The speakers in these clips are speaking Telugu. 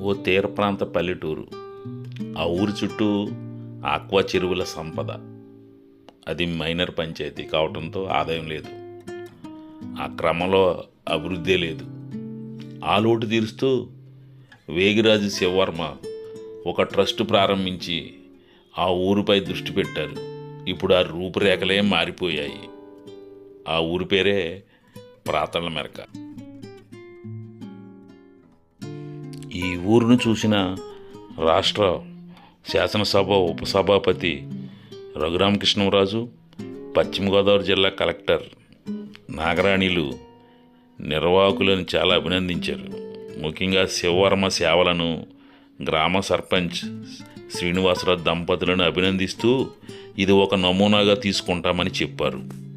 ఓ తీర ప్రాంత పల్లెటూరు. ఆ ఊరి చుట్టూ ఆక్వా చెరువుల సంపద. అది మైనర్ పంచాయతీ కావడంతో ఆదాయం లేదు. ఆ క్రమంలో అభివృద్ధి లేదు. ఆ లోటు తీరుస్తూ వేగిరాజు శివవర్మ ఒక ట్రస్ట్ ప్రారంభించి ఆ ఊరిపై దృష్టి పెట్టారు. ఇప్పుడు ఆ రూపురేఖలే మారిపోయాయి. ఆ ఊరి పేరే ప్రాతల మెరక. ఈ ఊరును చూసిన రాష్ట్ర శాసనసభ ఉపసభాపతి రఘురామకృష్ణరాజు పశ్చిమ గోదావరి జిల్లా కలెక్టర్ నాగరాణిలు నిర్వాహకులను చాలా అభినందించారు. ముఖ్యంగా శివవర్మ సేవలను గ్రామ సర్పంచ్ శ్రీనివాసరావు దంపతులను అభినందిస్తూ ఇది ఒక నమూనాగా తీసుకుంటామని చెప్పారు.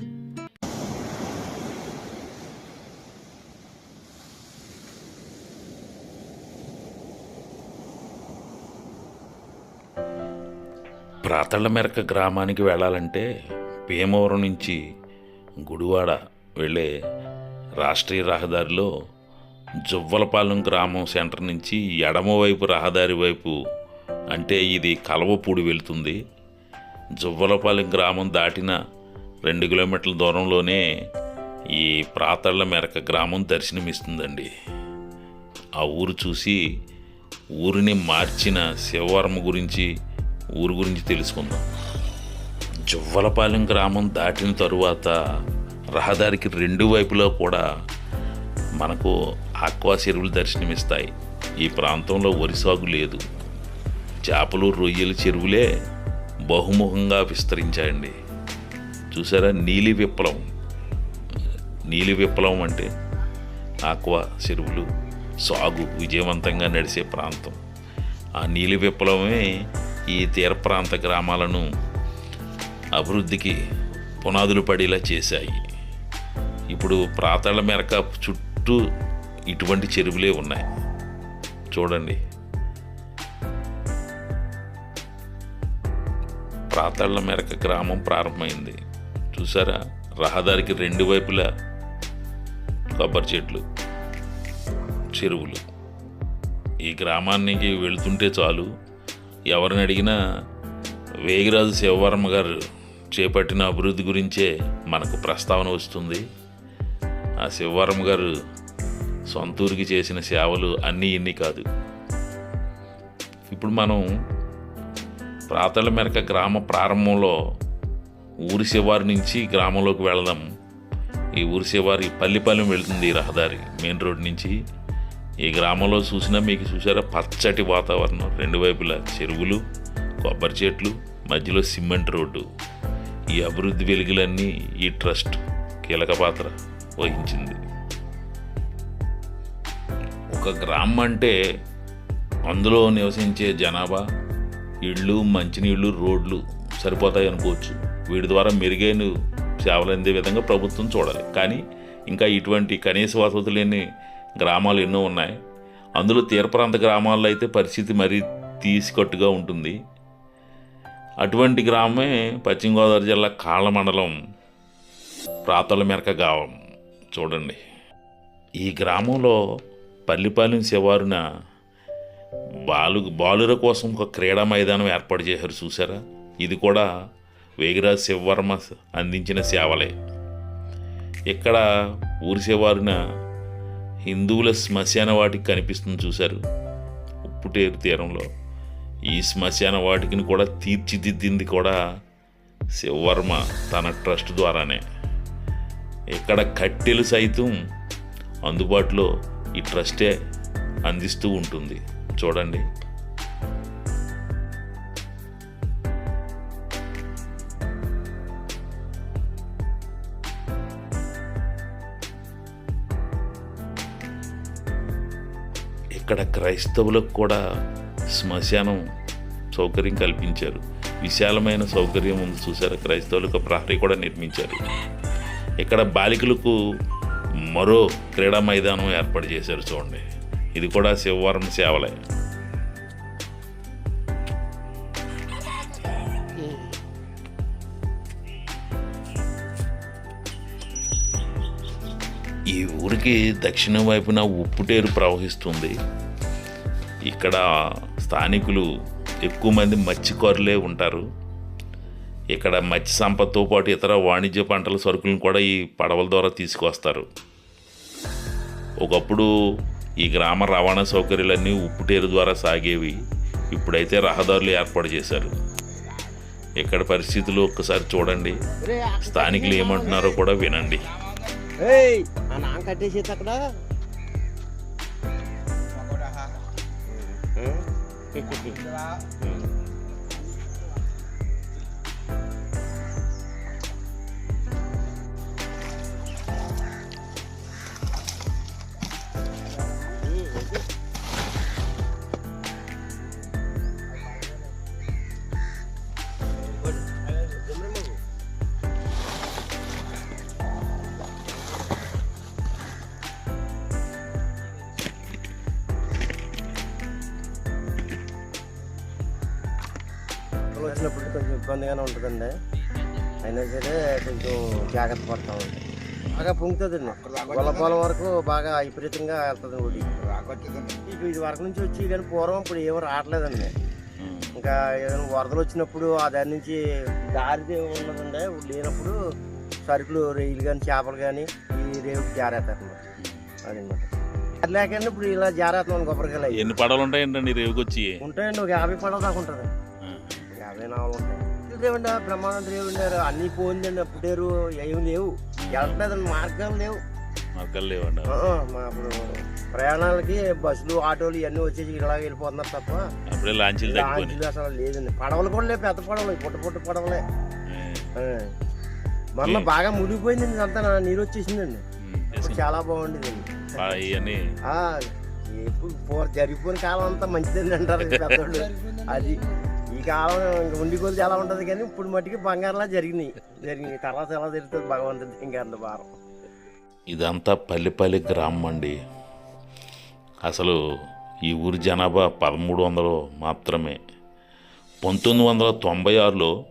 ప్రాతళ్ళ మెరక గ్రామానికి వెళ్ళాలంటే భీమవరం నుంచి గుడివాడ వెళ్ళే రాష్ట్రీయ రహదారిలో జువ్వలపాలెం గ్రామం సెంటర్ నుంచి ఎడమవైపు రహదారి వైపు అంటే ఇది కలవపూడి వెళ్తుంది. జువ్వలపాలెం గ్రామం దాటిన రెండు కిలోమీటర్ల దూరంలోనే ఈ ప్రాతళ్ళ మెరక గ్రామం దర్శనమిస్తుందండి. ఆ ఊరు చూసి ఊరిని మార్చిన శివవర్మ గురించి ఊరు గురించి తెలుసుకుందాం. జువ్వలపాలెం గ్రామం దాటిన తరువాత రహదారికి రెండు వైపులా కూడా మనకు ఆక్వా చెరువులు దర్శనమిస్తాయి. ఈ ప్రాంతంలో వరి సాగు లేదు. చేపలు రొయ్యల చెరువులే బహుముఖంగా విస్తరించాయండి. చూసారా నీలి విప్లవం? నీలి విప్లవం అంటే ఆక్వా చెరువులు సాగు విజయవంతంగా నడిచే ప్రాంతం. ఆ నీలి విప్లవమే ఈ తీర ప్రాంత గ్రామాలను అభివృద్ధికి పునాదులు పడేలా చేశాయి. ఇప్పుడు ప్రాతాళ మెరక చుట్టూ ఇటువంటి చెరువులే ఉన్నాయి. చూడండి. ప్రాతాళ్ళ మెరక గ్రామం ప్రారంభమైంది. చూసారా? రహదారికి రెండు వైపులా కొబ్బరి చెట్లు చెరువులు. ఈ గ్రామానికి వెళుతుంటే చాలు ఎవరిని అడిగినా వేగిరాజు శివవర్మ గారు చేపట్టిన అభివృద్ధి గురించే మనకు ప్రస్తావన వస్తుంది. ఆ శివవర్మ గారు సొంతూరికి చేసిన సేవలు అన్నీ ఇన్ని కాదు. ఇప్పుడు మనం ప్రాతల మేరక గ్రామ ప్రారంభంలో ఊరి శివారి నుంచి గ్రామంలోకి వెళదాం. ఈ ఊరి శివారి పల్లిపాలెం వెళ్తుంది ఈ రహదారి మెయిన్ రోడ్ నుంచి. ఈ గ్రామంలో చూసినా మీకు చూసారా? పచ్చటి వాతావరణం. రెండు వైపులా చెరువులు కొబ్బరి చెట్లు మధ్యలో సిమెంట్ రోడ్డు. ఈ అభివృద్ధి వెలుగులన్నీ ఈ ట్రస్ట్ కీలక పాత్ర వహించింది. ఒక గ్రామం అంటే అందులో నివసించే జనాభా ఇళ్ళు మంచినీళ్ళు రోడ్లు సరిపోతాయి అనుకోవచ్చు. వీటి ద్వారా మెరుగైన సేవలు అందే విధంగా ప్రభుత్వం చూడాలి. కానీ ఇంకా ఇటువంటి కనీస వసతులు లేని గ్రామాలు ఎన్నో ఉన్నాయి. అందులో తీరప్రాంత గ్రామాల్లో అయితే పరిస్థితి మరీ తీసికట్టుగా ఉంటుంది. అటువంటి గ్రామమే పశ్చిమ గోదావరి జిల్లా కాళ్ళ మండలం ప్రాతల మెరక గ్రామం చూడండి. ఈ గ్రామంలో పల్లిపాలెం శివారున బాలు బాలుర కోసం ఒక క్రీడా మైదానం ఏర్పాటు చేశారు. చూసారా ఇది కూడా వేగిరాజ్ శివవర్మ అందించిన సేవలే. ఇక్కడ ఊరి శివారున హిందువుల శ్మశాన వాటికి కనిపిస్తుంది చూశారు. ఉప్పుటేరు తీరంలో. ఈ శ్మశాన వాటికిని కూడా తీర్చిదిద్దింది కూడా శివవర్మ తన ట్రస్ట్ ద్వారానే. ఇక్కడ కట్టెలు సైతం అందుబాటులో ఈ ట్రస్టే అందిస్తూ ఉంటుంది. చూడండి. ఇక్కడ క్రైస్తవులకు కూడా శ్మశానం సౌకర్యం కల్పించారు. విశాలమైన సౌకర్యం ఉంది చూసారా? క్రైస్తవులకు ప్రహరీ కూడా నిర్మించారు. ఇక్కడ బాలికలకు మరో క్రీడా మైదానం ఏర్పాటు చేశారు చూడండి. ఇది కూడా శివవారం సేవలే ఈ దక్షిణం వైపున ఉప్పుటేరు ప్రవహిస్తుంది. ఇక్కడ స్థానికులు ఎక్కువ మంది మత్స్యకారులే ఉంటారు. ఇక్కడ మత్స్య సంపదతో పాటు ఇతర వాణిజ్య పంటల సరుకులను కూడా ఈ పడవల ద్వారా తీసుకొస్తారు ఒకప్పుడు ఈ గ్రామ రవాణా సౌకర్యాలన్నీ ఉప్పుటేరు ద్వారా సాగేవి. ఇప్పుడైతే రహదారులు ఏర్పాటు చేశారు. ఇక్కడ పరిస్థితులు ఒక్కసారి చూడండి. స్థానికులు ఏమంటున్నారో కూడా వినండి. ఏయ్ ఆ నాన్న కట్టేసి అక్కడ పొంగుతుందండి గొల్లపాలెం వరకు బాగా విపరీతంగా వెళ్తుంది ఊడి ఇటు ఇది వరకు నుంచి వచ్చి కానీ పూర్వం ఇప్పుడు ఏమో రావట్లేదండి. ఇంకా ఏదైనా వరదలు వచ్చినప్పుడు ఆ దాని నుంచి దారి ఉన్నదండి. లేనప్పుడు సరుకులు రైలు కానీ చేపలు కానీ ఈ రేవుకి జారేస్తారు అదనమాట. అది లేకండి ఇప్పుడు ఇలా జారేస్తున్నాం కొబ్బరికాయలు. ఎన్ని పడవలు ఉంటాయండి రేవుకొచ్చి ఉంటాయండి ఒక యాభై పడవ దాకా ఉంటుంది. యాభై నాలుగు ఉంటాయి. దేవుండి బ్రహ్మాండం దేవుండి అన్ని పోయిందండి అప్పుడేరు ఏమి లేవు. వెళ్ళట్లేదండి మార్గాలు లేవు. లేవండి. ఆ, మా ఇప్పుడు ప్రయాణాలకి బస్సులు ఆటోలు ఇవన్నీ వచ్చేసి ఇలా వెళ్ళిపోతున్నారు తప్ప అప్పుడే లాంచీలు లాంచీలు అసలు లేదండి. పడవలు కూడా లేవు పెద్ద పడవలు పుట్ట పుట్ట పడవలే. మొన్న బాగా మునిగిపోయిందండి ఇదంతా నా నీరు వచ్చేసిందండి. చాలా బాగుండేదండి. ఇప్పుడు జరిగిపోయిన కాలం అంతా మంచిదండి అంటారు పెద్దోళ్ళు. అది ఈ కాలం ఉండి కొద్ది ఎలా ఉంటుంది కానీ ఇప్పుడు మట్టికి బంగారంలా జరిగినాయి. జరిగినాయి. తర్వాత ఎలా జరుగుతుంది భగవంతుడి ఇంకా అంత భారం. ఇదంతా పల్లిపల్లి గ్రామం అండి. అసలు ఈ ఊరి జనాభా పదమూడు వందలు మాత్రమే. పంతొమ్మిది వందల తొంభై ఆరులో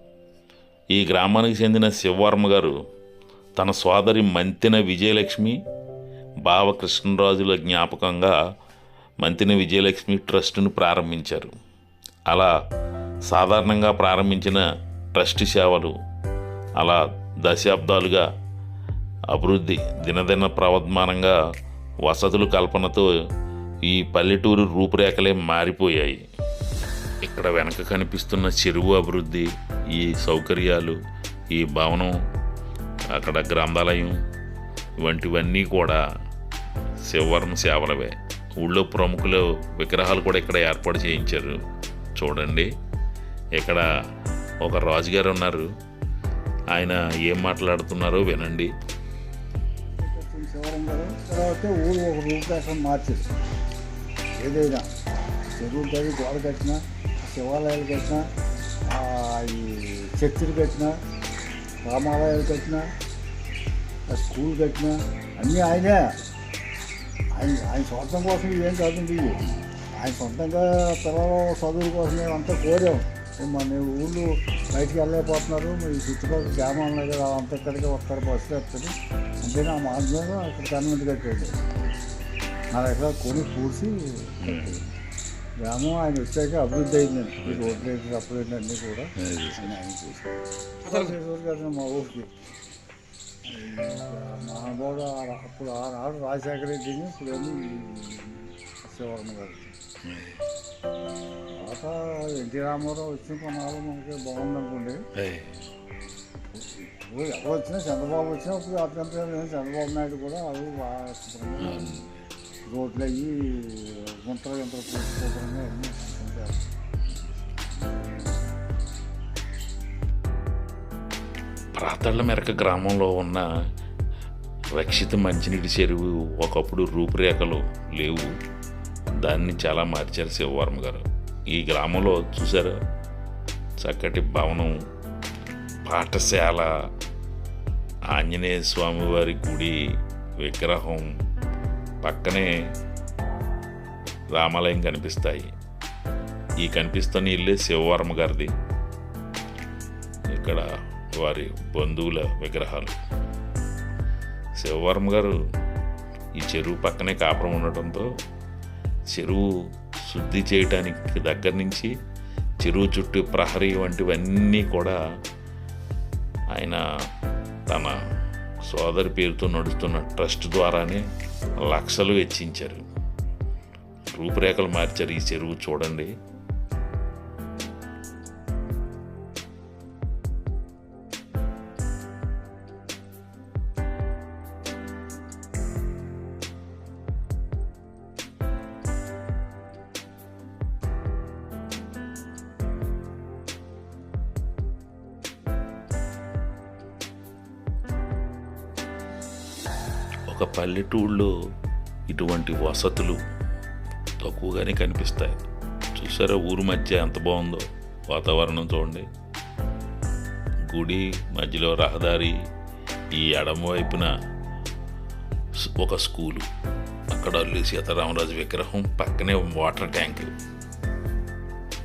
ఈ గ్రామానికి చెందిన శివవర్మ గారు తన సోదరి మంతిన విజయలక్ష్మి బావ కృష్ణరాజుల జ్ఞాపకంగా మంతిన విజయలక్ష్మి ట్రస్టును ప్రారంభించారు. అలా సాధారణంగా ప్రారంభించిన ట్రస్ట్ సేవలు అలా దశాబ్దాలుగా అభివృద్ధి దినదిన ప్రవర్ధమానంగా వసతులు కల్పనతో ఈ పల్లెటూరు రూపురేఖలే మారిపోయాయి. ఇక్కడ వెనక కనిపిస్తున్న చెరువు అభివృద్ధి ఈ సౌకర్యాలు ఈ భవనం అక్కడ గ్రంథాలయం వంటివన్నీ కూడా శివవరం సేవలవే. ఊళ్ళో ప్రముఖులు విగ్రహాలు కూడా ఇక్కడ ఏర్పాటు చేయించారు. చూడండి. ఇక్కడ ఒక రాజుగారు ఉన్నారు. ఆయన ఏం మాట్లాడుతున్నారో వినండి. తర్వాత ఊరు ఒక రూపరేఖ మార్చేది ఏదైనా చెరువు కానీ గోడ కట్టినా శివాలయాలు కట్టినా ఈ చర్చిలు కట్టినా రామాలయాలు కట్టినా ఆ స్కూల్ కట్టినా అన్నీ ఆయనే. ఆయన ఆయన స్వార్థం కోసం ఇవేం కాదండి. ఆయన సొంతంగా పిల్లల చదువుల కోసం అంతా కోరాం. మన ఊళ్ళు బయటికి వెళ్ళలేకపోతున్నారు. మీ చుట్టుపక్కల గ్రామాలు ఉన్నాయి కదా అంతా ఇక్కడికి వస్తారు బస్సులు వస్తారు అంటే నా మార్గంలో అక్కడ కన్వెంట్ కట్టాడు నా దగ్గర కొని పూసి గ్రామం ఆయన వచ్చాక అభివృద్ధి అయిందండి ఈ రోడ్లు వేసి అప్పుడు అన్నీ కూడా ఆయన ఆయన చూసి కదా మా ఊరికి. మా కూడా అప్పుడు ఆనాడు రాజశేఖర రెడ్డిని ఇప్పుడు ఏమి శివరణ గారు. తర్వాత ఎన్టీ రామారావు వచ్చిన కొన్నాళ్ళు మనకి బాగుందనుకోండి. ఇప్పుడు ఎవరు వచ్చినా చంద్రబాబు వచ్చినా ఇప్పుడు అభ్యంతరం లేదు. చంద్రబాబు నాయుడు కూడా అవి బాగా రోడ్లు అయ్యి గుంతలు పూసి శుభ్రంగా అన్నీ ప్రాతళ్ళ మెరక గ్రామంలో ఉన్న రక్షిత మంచినీటి చెరువు ఒకప్పుడు రూపురేఖలు లేవు. దాన్ని చాలా మార్చారు శివవర్మ గారు. ఈ గ్రామంలో చూసారా చక్కటి భవనం పాఠశాల ఆంజనేయ స్వామివారి గుడి విగ్రహం పక్కనే రామాలయం కనిపిస్తాయి. ఈ కనిపిస్తున్న ఇల్లే శివవర్మ గారిది. ఇక్కడ వారి బంధువుల విగ్రహాలు. శివవర్మ గారు ఈ చెరువు పక్కనే కాపురం ఉండటంతో చెరువు శుద్ధి చేయటానికి దగ్గర నుంచి చెరువు చుట్టూ ప్రహరీ వంటివన్నీ కూడా ఆయన తన సోదరి పేరుతో నడుస్తున్న ట్రస్ట్ ద్వారానే లక్షలు వెచ్చించారు. రూపురేఖలు మార్చారు ఈ చెరువు చూడండి. చూసారా ఊరు మధ్య ఎంత బాగుందో వాతావరణం చూడండి. గుడి మధ్యలో రహదారి ఈ ఎడమ వైపున ఒక స్కూలు. అక్కడ అల్లు సీతారామరాజు విగ్రహం పక్కనే వాటర్ ట్యాంక్.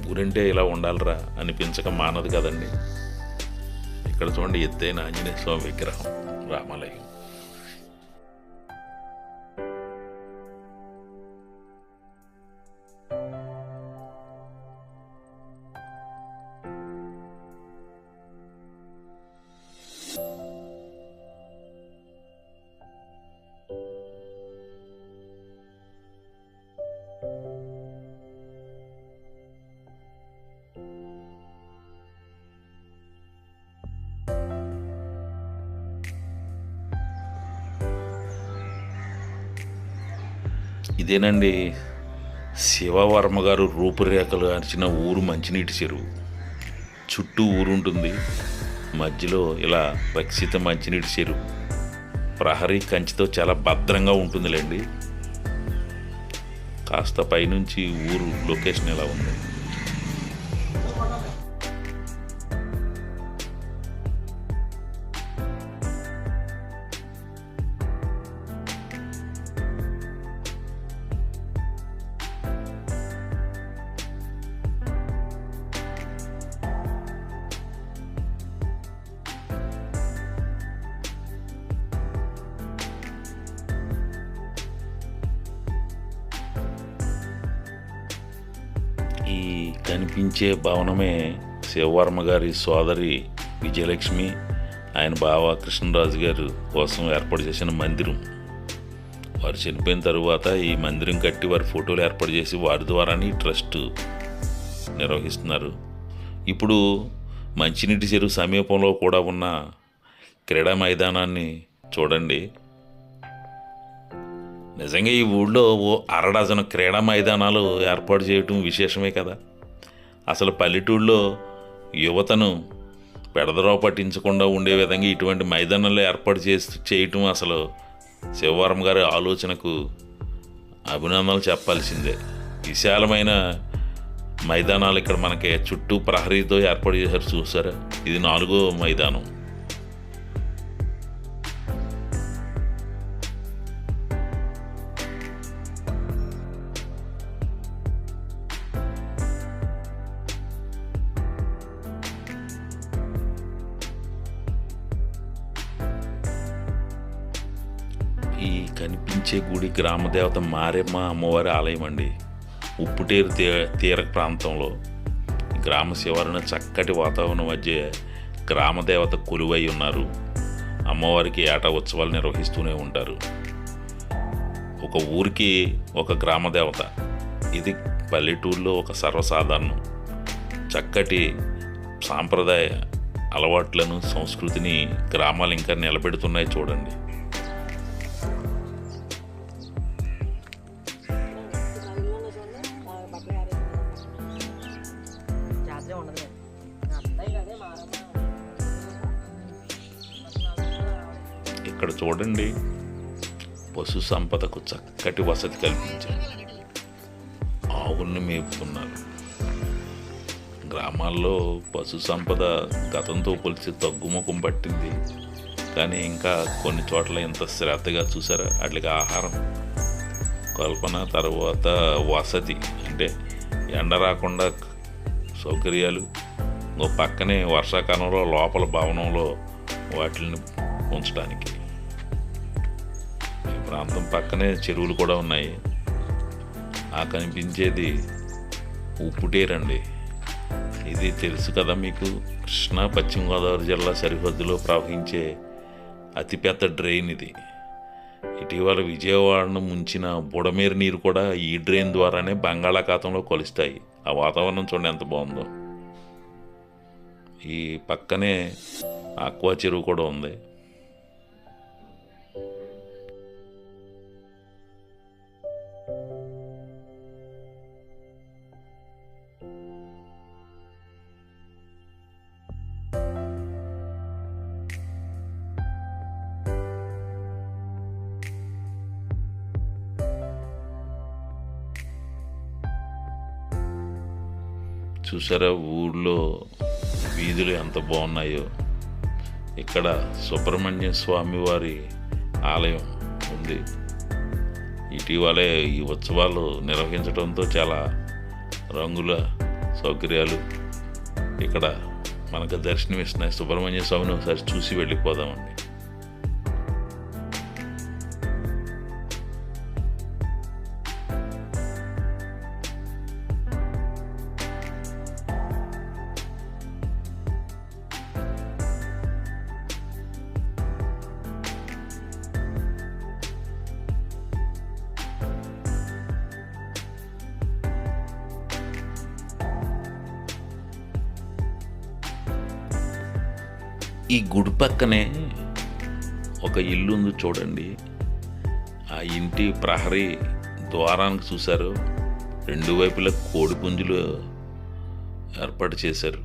ఊరంటే ఇలా ఉండాలిరా అనిపించక మానదు కదండి. ఇక్కడ చూడండి ఎత్తైన ఆంజనేయ స్వామి విగ్రహం రామాలయం. ఇదేనండి శివవర్మ గారు రూపురేఖలు అరిచిన ఊరు మంచినీటి చెరువు. చుట్టూ ఊరు ఉంటుంది మధ్యలో ఇలా రక్షిత మంచినీటి చెరువు. ప్రహరీ కంచితో చాలా భద్రంగా ఉంటుందిలేండి. కాస్త పైనుంచి ఊరు లొకేషన్ ఎలా ఉంది? కనిపించే భవనమే శివవర్మ గారి సోదరి విజయలక్ష్మి ఆయన బావ కృష్ణరాజు గారు కోసం ఏర్పాటు చేసిన మందిరం. వారు చనిపోయిన తరువాత ఈ మందిరం కట్టి వారి ఫోటోలు ఏర్పాటు చేసి వారి ద్వారానే ఈ ట్రస్ట్ నిర్వహిస్తున్నారు. ఇప్పుడు మంచినీటి చెరువు సమీపంలో కూడా ఉన్న క్రీడా మైదానాన్ని చూడండి. నిజంగా ఈ ఊళ్ళో ఓ అరడజన క్రీడా మైదానాలు ఏర్పాటు చేయటం విశేషమే కదా? అసలు పల్లెటూళ్ళలో యువతను పెడదరవ పట్టించకుండా ఉండే విధంగా ఇటువంటి మైదానాలు ఏర్పాటు చేసి చేయటం అసలు శివవరం గారి ఆలోచనకు అభినందనలు చెప్పాల్సిందే. విశాలమైన మైదానాలు ఇక్కడ మనకి చుట్టూ ప్రహరీతో ఏర్పాటు చేశారు చూసారా? ఇది నాలుగో మైదానం. కనిపించే గుడి గ్రామదేవత మారెమ్మ అమ్మవారి ఆలయం అండి. ఉప్పుటేరు తీ తీర ప్రాంతంలో. గ్రామ శివారున చక్కటి వాతావరణం మధ్య గ్రామదేవత కొలువై ఉన్నారు. అమ్మవారికి ఏటా ఉత్సవాలు నిర్వహిస్తూనే ఉంటారు. ఒక ఊరికి ఒక గ్రామదేవత ఇది పల్లెటూరులో ఒక సర్వసాధారణం. చక్కటి సాంప్రదాయ అలవాట్లను సంస్కృతిని గ్రామాలు ఇంకా నిలబెడుతున్నాయి చూడండి. పశు సంపదకు చక్కటి వసతి కల్పించారు. ఆవుల్ని మేపుతున్నారు. గ్రామాల్లో పశు సంపద గతంతో పోలిసి తగ్గుముఖం పట్టింది. కానీ ఇంకా కొన్ని చోట్ల ఇంత శ్రద్ధగా చూసారా అట్లకి ఆహారం. కల్పన తర్వాత వసతి అంటే ఎండ రాకుండా సౌకర్యాలు పక్కనే వర్షాకాలంలో లోపల భవనంలో వాటిని ఉంచడానికి. ప్రాంతం పక్కనే చెరువులు కూడా ఉన్నాయి. ఆ కనిపించేది ఉప్పుటేరండి. ఇది తెలుసు కదా మీకు? కృష్ణా పశ్చిమ గోదావరి జిల్లా సరిహద్దులో ప్రవహించే అతిపెద్ద డ్రైన్ ఇది. ఇటీవల విజయవాడను ముంచిన బుడమేరు నీరు కూడా ఈ డ్రైన్ ద్వారానే బంగాళాఖాతంలో కలుస్తాయి. ఆ వాతావరణం చూడండి ఎంత బాగుందో. ఈ పక్కనే ఆక్వా చెరువు కూడా ఉంది. చూసారా ఊళ్ళో వీధులు ఎంత బాగున్నాయో? ఇక్కడ సుబ్రహ్మణ్య స్వామి వారి ఆలయం ఉంది. ఇటీవలే ఈ ఉత్సవాలు నిర్వహించడంతో చాలా రంగుల సౌకర్యాలు ఇక్కడ మనకు దర్శనమిస్తున్నాయి. సుబ్రహ్మణ్య స్వామిని ఒకసారి చూసి వెళ్ళిపోదామండి. ఈ గుడి పక్కనే ఒక ఇల్లు ఉంది చూడండి. ఆ ఇంటి ప్రహరీ ద్వారానికి చూశారు. రెండు వైపులా కోడి పుంజులు ఏర్పాటు చేశారు.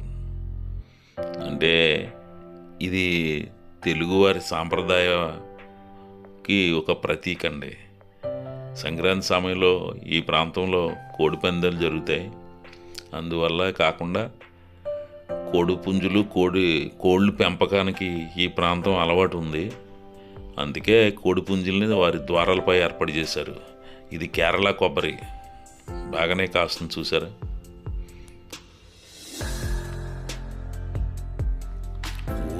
అంటే ఇది తెలుగువారి సాంప్రదాయకి ఒక ప్రతీక అండి. సంక్రాంతి సమయంలో ఈ ప్రాంతంలో కోడిపందాలు జరుగుతాయి. అందువల్ల కాకుండా కోడి పుంజులు కోడి కోళ్ళు పెంపకానికి ఈ ప్రాంతం అలవాటు ఉంది. అందుకే కోడి పుంజుల్ని వారి ద్వారాలపై ఏర్పాటు చేశారు. ఇది కేరళ కొబ్బరి. బాగానే కాస్తుంది చూసారా?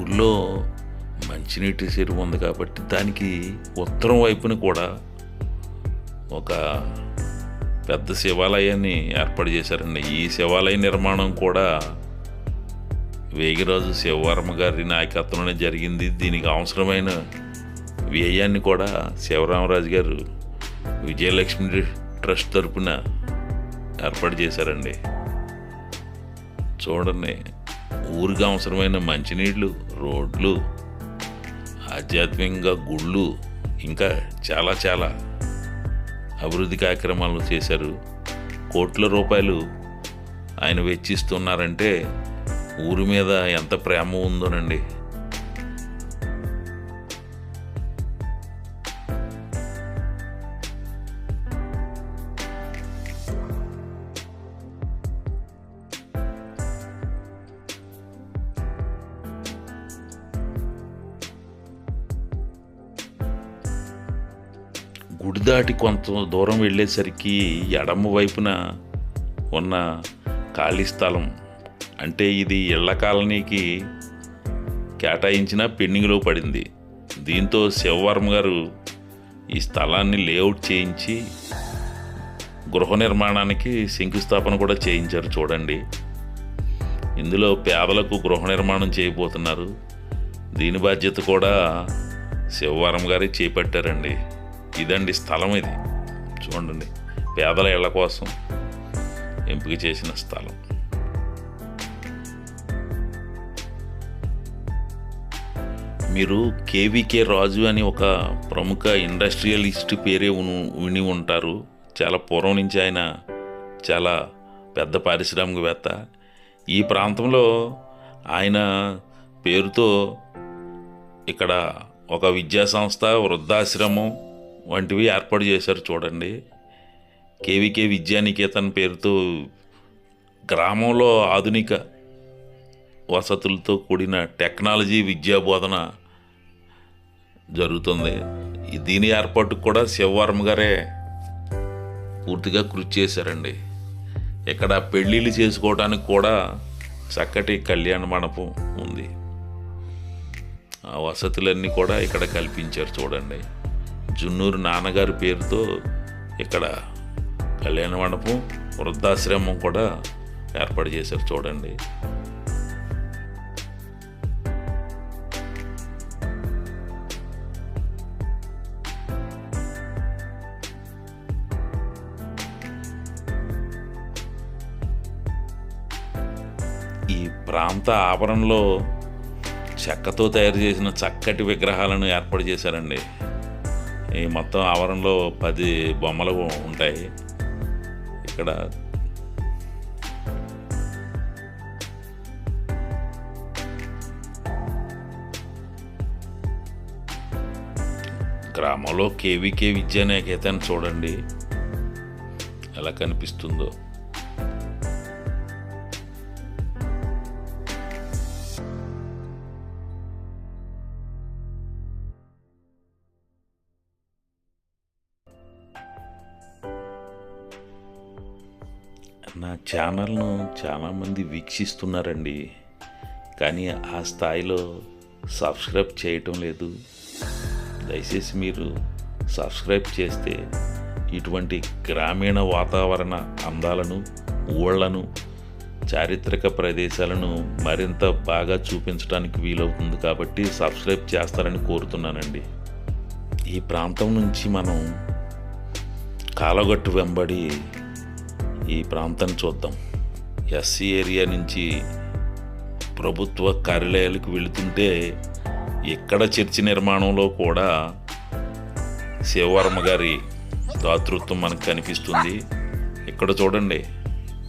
ఊర్లో మంచినీటి చెరువు ఉంది కాబట్టి దానికి ఉత్తరం వైపున కూడా ఒక పెద్ద శివాలయాన్ని ఏర్పాటు చేశారండి. ఈ శివాలయ నిర్మాణం కూడా వేగిరాజు శివవర్మ గారి నాయకత్వంలోనే జరిగింది. దీనికి అవసరమైన వ్యయాన్ని కూడా శివరామరాజు గారు విజయలక్ష్మి ట్రస్ట్ తరపున ఏర్పాటు చేశారండి. చూడండి ఊరికి అవసరమైన మంచినీళ్ళు రోడ్లు ఆధ్యాత్మికంగా గుళ్ళు ఇంకా చాలా చాలా అభివృద్ధి కార్యక్రమాలు చేశారు. కోట్ల రూపాయలు ఆయన వెచ్చిస్తున్నారంటే ఊరి మీద ఎంత ప్రేమ ఉందోనండి. గుడి దాటి కొంత దూరం వెళ్ళేసరికి ఎడమ వైపున ఉన్న ఖాళీ స్థలం అంటే ఇది ఇళ్ళ కాలనీకి కేటాయించిన పెండింగ్లో పడింది. దీంతో శివవర్మ గారు ఈ స్థలాన్ని లేఅవుట్ చేయించి గృహ నిర్మాణానికి శంకుస్థాపన కూడా చేయించారు చూడండి. ఇందులో పేదలకు గృహ నిర్మాణం చేయబోతున్నారు. దీని బాధ్యత కూడా శివవరం గారే చేపట్టారండి. ఇదండి స్థలం ఇది. చూడండి పేదల ఇళ్ళ కోసం ఎంపిక చేసిన స్థలం. మీరు కేవీకే రాజు అని ఒక ప్రముఖ ఇండస్ట్రియలిస్ట్ పేరే విని ఉంటారు. చాలా పూర్వం నుంచి ఆయన చాలా పెద్ద పారిశ్రామికవేత్త ఈ ప్రాంతంలో ఆయన పేరుతో ఇక్కడ ఒక విద్యా సంస్థ వృద్ధాశ్రమం వంటివి ఏర్పాటు చేశారు చూడండి. కేవీకే విద్యానికేతన్ పేరుతో గ్రామంలో ఆధునిక వసతులతో కూడిన టెక్నాలజీ విద్యా బోధన జరుగుతుంది. దీని ఏర్పాటుకు కూడా శివవర్మ గారే పూర్తిగా కృషి చేశారండి. ఇక్కడ పెళ్ళిళ్ళు చేసుకోవడానికి కూడా చక్కటి కళ్యాణ మండపం ఉంది. ఆ వసతులన్నీ కూడా ఇక్కడ కల్పించారు చూడండి. జున్నూరు నాన్నగారి పేరుతో ఇక్కడ కళ్యాణ మండపం వృద్ధాశ్రమం కూడా ఏర్పాటు చేశారు చూడండి. ప్రాంత ఆవరణలో చెక్కతో తయారు చేసిన చక్కటి విగ్రహాలను ఏర్పాటు చేశారండి. ఈ మొత్తం ఆవరణలో పది బొమ్మలు ఉంటాయి. ఇక్కడ గ్రామంలో కేవీకే విద్యానికేతన్ చూడండి. ఎలా కనిపిస్తుందో. ఛానల్ను చాలామంది వీక్షిస్తున్నారండి. కానీ ఆ స్థాయిలో సబ్స్క్రైబ్ చేయటం లేదు. దయచేసి మీరు సబ్స్క్రైబ్ చేస్తే ఇటువంటి గ్రామీణ వాతావరణ అందాలను ఊళ్ళను చారిత్రక ప్రదేశాలను మరింత బాగా చూపించడానికి వీలవుతుంది కాబట్టి సబ్స్క్రైబ్ చేస్తారని కోరుతున్నానండి. ఈ ప్రాంతం నుంచి మనం కాలగట్టు వెంబడి ఈ ప్రాంతాన్ని చూద్దాం. ఎస్సీ ఏరియా నుంచి ప్రభుత్వ కార్యాలయాలకు వెళుతుంటే ఇక్కడ చర్చి నిర్మాణంలో కూడా శివవర్మ గారి దాతృత్వం మనకు కనిపిస్తుంది. ఇక్కడ చూడండి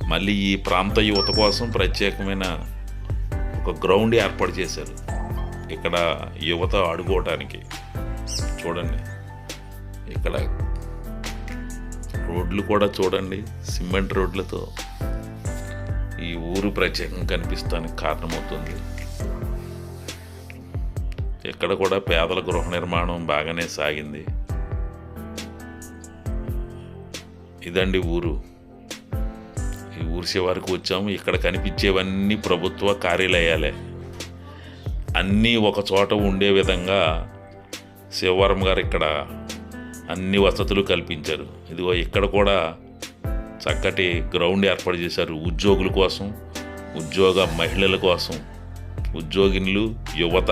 మళ్ళీ ఈ ప్రాంత యువత కోసం ప్రత్యేకమైన ఒక గ్రౌండ్ ఏర్పాటు చేశారు. ఇక్కడ యువత ఆడుకోవటానికి. చూడండి ఇక్కడ రోడ్లు కూడా చూడండి సిమెంట్ రోడ్లతో ఈ ఊరు ప్రత్యేకంగా కనిపిస్తానికి కారణమవుతుంది. ఇక్కడ కూడా పేదల గృహ నిర్మాణం బాగానే సాగింది. ఇదండి ఊరు. ఈ ఊరిసే చివరికి వచ్చాము. ఇక్కడ కనిపించేవన్నీ ప్రభుత్వ కార్యాలయాలే. అన్నీ ఒక చోట ఉండే విధంగా శివవరం గారు ఇక్కడ అన్ని వసతులు కల్పించారు. ఇదిగో ఇక్కడ కూడా చక్కటి గ్రౌండ్ ఏర్పాటు చేశారు ఉద్యోగుల కోసం ఉద్యోగ మహిళల కోసం ఉద్యోగినులు యువత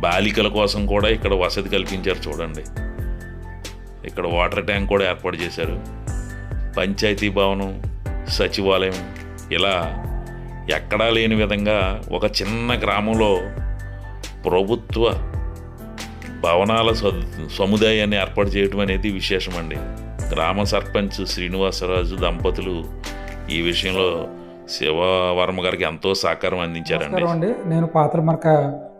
బాలికల కోసం కూడా ఇక్కడ వసతి కల్పించారు చూడండి. ఇక్కడ వాటర్ ట్యాంక్ కూడా ఏర్పాటు చేశారు. పంచాయతీ భవనం సచివాలయం ఇలా ఎక్కడా లేని విధంగా ఒక చిన్న గ్రామంలో ప్రభుత్వ భవనాల సముదాయాన్ని ఏర్పాటు చేయడం అనేది విశేషమండి. గ్రామ సర్పంచ్ శ్రీనివాసరాజు దంపతులు ఈ విషయంలో శివవర్మ గారికి ఎంతో సహకారం అందించారండి. అండి. నేను పాత్రమరక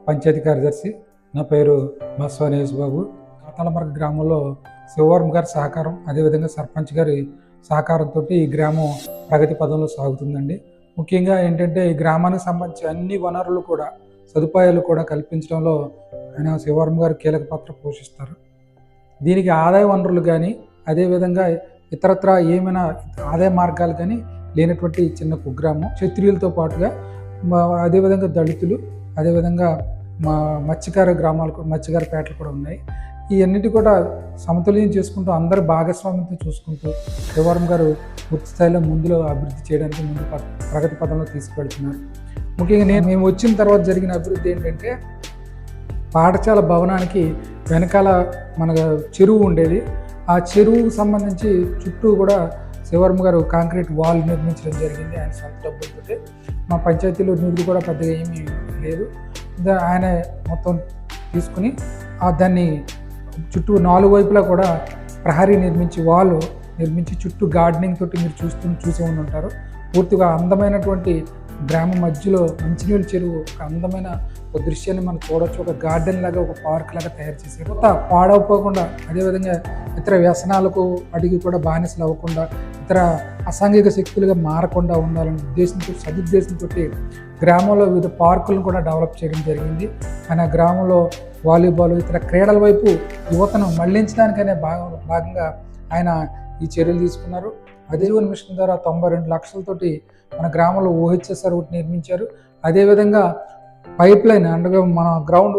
పంచాయతీ కార్యదర్శి. నా పేరు మస్వానేష్ బాబు. పాతలమరక గ్రామంలో శివవర్మ గారి సహకారం అదేవిధంగా సర్పంచ్ గారి సహకారంతో ఈ గ్రామం ప్రగతి పదంలో సాగుతుందండి. ముఖ్యంగా ఏంటంటే ఈ గ్రామానికి సంబంధించి అన్ని వనరులు కూడా సదుపాయాలు కూడా కల్పించడంలో ఆయన శివవర్మ గారు కీలక పాత్ర పోషిస్తారు. దీనికి ఆదాయ వనరులు కానీ అదేవిధంగా ఇతరత్ర ఏమైనా ఆదాయ మార్గాలు కానీ లేనటువంటి చిన్న కుగ్రామం క్షత్రియులతో పాటుగా మా అదేవిధంగా దళితులు అదేవిధంగా మా మత్స్యకార గ్రామాలు కూడా మత్స్యకార పేటలు కూడా ఉన్నాయి. ఈ అన్నిటి కూడా సమతుల్యం చేసుకుంటూ అందరు భాగస్వామ్యంతో చూసుకుంటూ శివవరం గారు పూర్తి స్థాయిలో ముందులో అభివృద్ధి చేయడానికి ముందు ప- ప్రగతి పదంలో తీసుకువెళ్తున్నారు. ముఖ్యంగా నేను మేము వచ్చిన తర్వాత జరిగిన అభివృద్ధి ఏంటంటే పాఠశాల భవనానికి వెనకాల మన చెరువు ఉండేది. ఆ చెరువుకు సంబంధించి చుట్టూ కూడా శివర్మ గారు కాంక్రీట్ వాల్ నిర్మించడం జరిగింది. ఆయన సొంత డబ్బులతో మా పంచాయతీలో నిధులు కూడా పెద్దగా ఏమీ లేదు. ఆయన మొత్తం తీసుకుని ఆ దాన్ని చుట్టూ నాలుగు వైపులా కూడా ప్రహరీ నిర్మించి వాల్ నిర్మించి చుట్టూ గార్డెనింగ్ తోటి మీరు చూస్తూ చూసే ఉండి ఉంటారు పూర్తిగా అందమైనటువంటి గ్రామం మధ్యలో మంచినీళ్ళ చెరువు ఒక అందమైన ఒక దృశ్యాన్ని మనం చూడొచ్చు. ఒక గార్డెన్ లాగా ఒక పార్క్ లాగా తయారు చేశారు. కొత్త పాడవపోకుండా అదేవిధంగా ఇతర వ్యసనాలకు అడిగి కూడా బానిసలు అవ్వకుండా ఇతర అసాంఘిక శక్తులుగా మారకుండా ఉండాలనే ఉద్దేశంతో సదుద్దేశంతో గ్రామంలో వివిధ పార్కులను కూడా డెవలప్ చేయడం జరిగింది. ఆయన గ్రామంలో వాలీబాల్ ఇతర క్రీడల వైపు యువతను మళ్ళించడానికనే భాగ భాగంగా ఆయన ఈ చర్యలు తీసుకున్నారు. అదే మిషన్ ద్వారా తొంభై రెండు లక్షలతోటి మన గ్రామంలో ఓహెచ్ఎస్ఆర్ ఒకటి నిర్మించారు. అదేవిధంగా పైప్ లైన్ అంటే మన గ్రౌండ్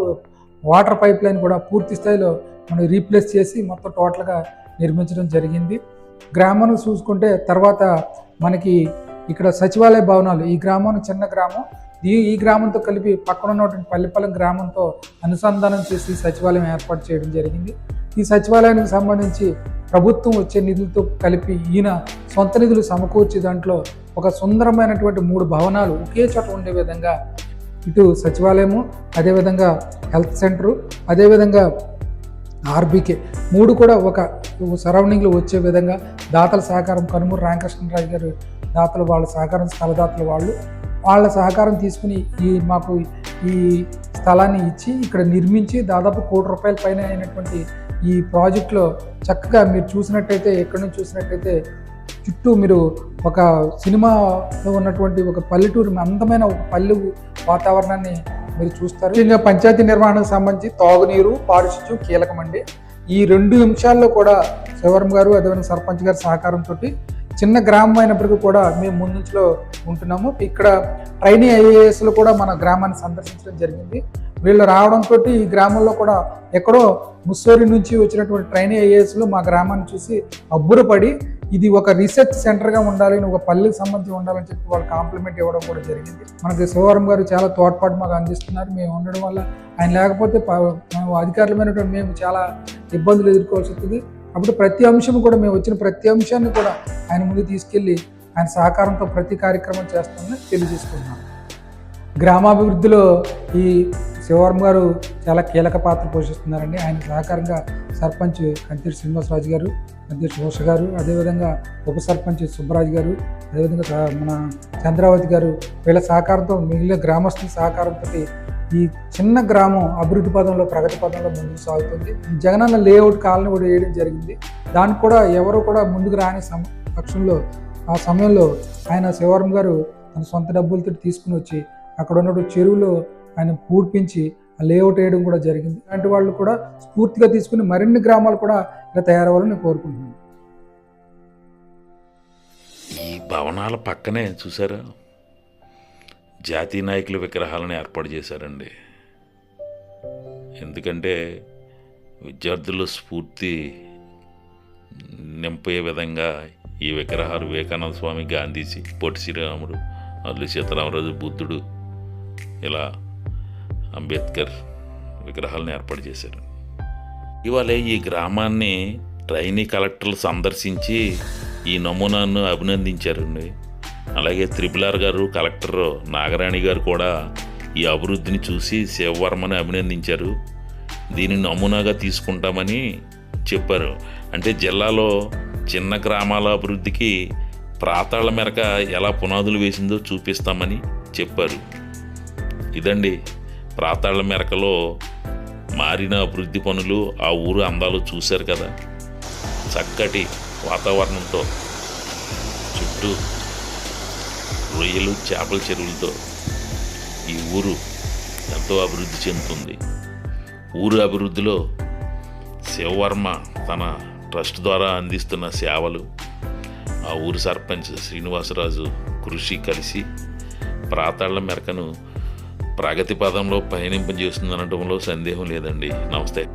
వాటర్ పైప్ లైన్ కూడా పూర్తి స్థాయిలో మనం రీప్లేస్ చేసి మొత్తం టోటల్గా నిర్మించడం జరిగింది. గ్రామాన్ని చూసుకుంటే తర్వాత మనకి ఇక్కడ సచివాలయ భవనాలు ఈ గ్రామం చిన్న గ్రామం. ఈ ఈ గ్రామంతో కలిపి పక్కన ఉన్నటువంటి పల్లెపాలెం గ్రామంతో అనుసంధానం చేసి సచివాలయం ఏర్పాటు చేయడం జరిగింది. ఈ సచివాలయానికి సంబంధించి ప్రభుత్వం వచ్చే నిధులతో కలిపి ఈయన సొంత నిధులు సమకూర్చి దాంట్లో ఒక సుందరమైనటువంటి మూడు భవనాలు ఒకే చోట ఉండే విధంగా ఇటు సచివాలయము అదేవిధంగా హెల్త్ సెంటరు అదేవిధంగా ఆర్బీకే. మూడు కూడా ఒక సరౌండింగ్లో వచ్చే విధంగా దాతల సహకారం కనుమూరు రామకృష్ణరాజు గారు దాతలు వాళ్ళ సహకారం స్థలదాతలు వాళ్ళు వాళ్ళ సహకారం తీసుకుని ఈ మాకు ఈ స్థలాన్ని ఇచ్చి ఇక్కడ నిర్మించి దాదాపు కోటి రూపాయల పైన అయినటువంటి ఈ ప్రాజెక్ట్లో చక్కగా మీరు చూసినట్టయితే ఎక్కడి నుంచి చూసినట్టయితే చుట్టూ మీరు ఒక సినిమాలో ఉన్నటువంటి ఒక పల్లెటూరు అందమైన ఒక పల్లె వాతావరణాన్ని మీరు చూస్తారు. ముఖ్యంగా పంచాయతీ నిర్వహణకు సంబంధించి తాగునీరు పారిశుద్ధ్యం కీలకమండి. ఈ రెండు నిమిషాల్లో కూడా శివరం గారు అదేవిధంగా సర్పంచ్ గారి సహకారంతో చిన్న గ్రామం అయినప్పటికీ కూడా మేము ముందులో ఉంటున్నాము. ఇక్కడ ట్రైనీ ఐఏఎస్లో కూడా మన గ్రామాన్ని సందర్శించడం జరిగింది. వీళ్ళు రావడంతో ఈ గ్రామంలో కూడా ఎక్కడో ముస్సోరి నుంచి వచ్చినటువంటి ట్రైన్ ఐఏఎస్లు మా గ్రామాన్ని చూసి అబ్బురపడి ఇది ఒక రీసెర్చ్ సెంటర్గా ఉండాలి ఒక పల్లెకి సంబంధించి ఉండాలని చెప్పి వాళ్ళు కాంప్లిమెంట్ ఇవ్వడం కూడా జరిగింది. మనకి శివవరం గారు చాలా తోడ్పాటు మాకు అందిస్తున్నారు. మేము ఉండడం వల్ల ఆయన లేకపోతే ప- మేము అధికారులమైనటువంటి మేము చాలా ఇబ్బందులు ఎదుర్కోవాల్సి వస్తుంది. అప్పుడు ప్రతి అంశం కూడా మేము వచ్చిన ప్రతి అంశాన్ని కూడా ఆయన ముందు తీసుకెళ్ళి ఆయన సహకారంతో ప్రతి కార్యక్రమం చేస్తామని తెలియజేసుకుంటున్నాం. గ్రామాభివృద్ధిలో ఈ శివవర్మ గారు చాలా కీలక పాత్ర పోషిస్తున్నారండి. ఆయన సహకారంగా సర్పంచ్ కంతిరి శ్రీనివాసరాజు గారు అధ్యక్ష ఉష గారు అదేవిధంగా ఉప సర్పంచ్ సుబ్బరాజు గారు అదేవిధంగా మన చంద్రావతి గారు వీళ్ళ సహకారంతో మిగిలిన గ్రామస్తుల సహకారంతో ఈ చిన్న గ్రామం అభివృద్ధి పదంలో ప్రగతి పదంలో ముందుకు సాగుతుంది. జగనన్న లేఅవుట్ కాలనీ కూడా వేయడం జరిగింది. దానికి కూడా ఎవరు కూడా ముందుకు రాని సమ పక్షంలో ఆ సమయంలో ఆయన శివవరం గారు తన సొంత డబ్బులతో తీసుకుని వచ్చి అక్కడ ఉన్నటువంటి చెరువులో ఆయన పూడ్పించి లేఅవుట్ వేయడం కూడా జరిగింది. అలాంటి వాళ్ళు కూడా స్ఫూర్తిగా తీసుకుని మరిన్ని గ్రామాలు కూడా ఇలా తయారవ్వాలని నేను కోరుకుంటున్నాను. ఈ భవనాల పక్కనే చూసారా? జాతీయ నాయకుల విగ్రహాలను ఏర్పాటు చేశారండి. ఎందుకంటే విద్యార్థుల స్ఫూర్తి నింపే విధంగా ఈ విగ్రహాలు వివేకానంద స్వామి గాంధీజీ పొట్టి శ్రీరాముడు అల్లు సీతారామరాజు బుద్ధుడు ఇలా అంబేద్కర్ విగ్రహాలను ఏర్పాటు చేశారు. ఇవాళ ఈ గ్రామాన్ని ట్రైనీ కలెక్టర్లు సందర్శించి ఈ నమూనాను అభినందించారండి. అలాగే త్రిపులార్ గారు కలెక్టర్ నాగరాణి గారు కూడా ఈ అభివృద్ధిని చూసి శివవర్మని అభినందించారు. దీనిని నమూనాగా తీసుకుంటామని చెప్పారు. అంటే జిల్లాలో చిన్న గ్రామాల అభివృద్ధికి ప్రాతాళ మేరక ఎలా పునాదులు వేసిందో చూపిస్తామని చెప్పారు. ఇదండి ప్రాతాళ మేరకలో మారిన అభివృద్ధి పనులు ఆ ఊరు అందాలు చూశారు కదా. చక్కటి వాతావరణంతో చుట్టూ రొయ్యలు చేపల చెరువులతో ఈ ఊరు ఎంతో అభివృద్ధి చెందుతుంది. ఊరు అభివృద్ధిలో శివవర్మ తన ట్రస్ట్ ద్వారా అందిస్తున్న సేవలు ఆ ఊరు సర్పంచ్ శ్రీనివాసరాజు కృషి కలిసి ప్రాతాళ్ళ మెరకను ప్రగతి పదంలో పయనింపజేస్తుందనటంలో సందేహం లేదండి. నమస్తే.